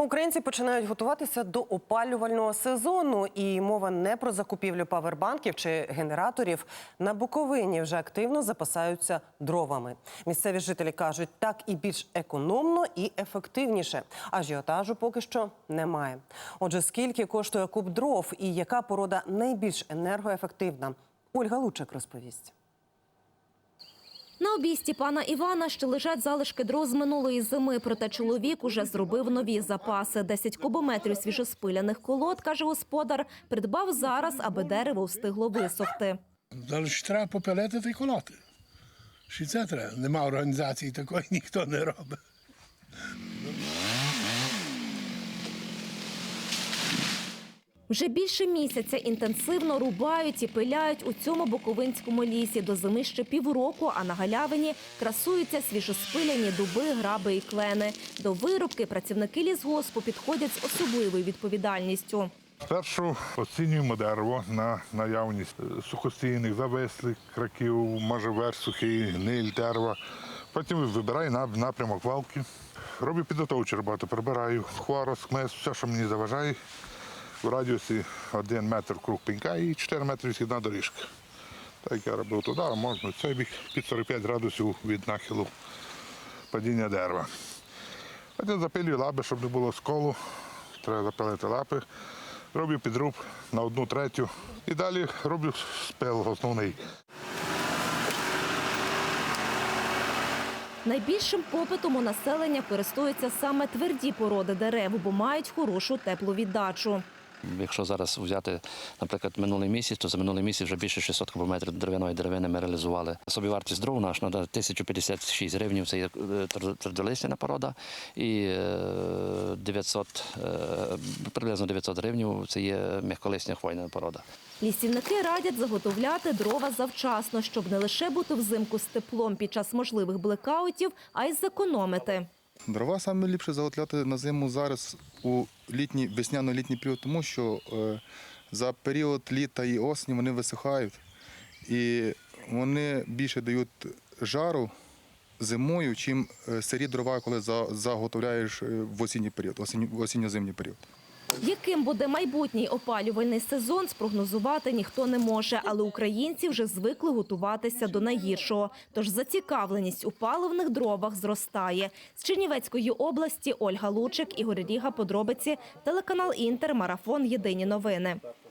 Українці починають готуватися до опалювального сезону, і мова не про закупівлю павербанків чи генераторів. На Буковині вже активно запасаються дровами. Місцеві жителі кажуть, так і більш економно і ефективніше. Ажіотажу поки що немає. Отже, скільки коштує куб дров і яка порода найбільш енергоефективна? Ольга Лучик розповість. На обійсті пана Івана ще лежать залишки дров з минулої зими, проте чоловік уже зробив нові запаси. 10 кубометрів свіжоспиляних колод, каже господар, придбав зараз, аби дерево встигло висохти. Далі треба попилити та й колоти. Що це треба. Нема організації такої, ніхто не робить. Вже більше місяця інтенсивно рубають і пиляють у цьому буковинському лісі. До зими ще півроку, а на галявині красуються свіжоспиляні дуби, граби і клени. До вирубки працівники лісгоспу підходять з особливою відповідальністю. Спершу оцінюємо дерево на наявність сухостійних, завислих краків, можжевер сухий, гниль дерева. Потім вибираю на- напрямок валки. Роблю підготовчу роботу, прибираю хворост, хмиз, все, що мені заважає. В радіусі 1 метр круг пенька і 4 метри східна доріжка. Так як я робив туди, а можна цей бік під 45 градусів від нахилу падіння дерева. Потім запилюю лапи, щоб не було сколу. Треба запилити лапи. Роблю підруб на одну третю. І далі роблю спил основний. Найбільшим попитом у населення користуються саме тверді породи дерев, бо мають хорошу тепловіддачу. Якщо зараз взяти, наприклад, минулий місяць, то за минулий місяць вже більше 600 кубометрів дерев'яної деревини ми реалізували. Собівартість дров наш на 1056 гривнів, це є е, порода, і е, 900, е, приблизно 900 гривнів це є м'яколисня хвойна порода. Лісівники радять заготовляти дрова завчасно, щоб не лише бути взимку з теплом під час можливих блекаутів, а й зекономити. Дрова саме ліпше заготовляти на зиму зараз у літній, весняно-літній період, тому що е, за період літа і осені вони висихають і вони більше дають жару зимою, чим е, сирі дрова, коли заготовляєш е, в осінній період, осінньо-зимній період. Яким буде майбутній опалювальний сезон, спрогнозувати ніхто не може, але українці вже звикли готуватися до найгіршого. Тож зацікавленість у паливних дровах зростає. З Чернівецької області Ольга Лучик, Ігор Ріга, подробиці, телеканал Інтер, марафон. Єдині новини.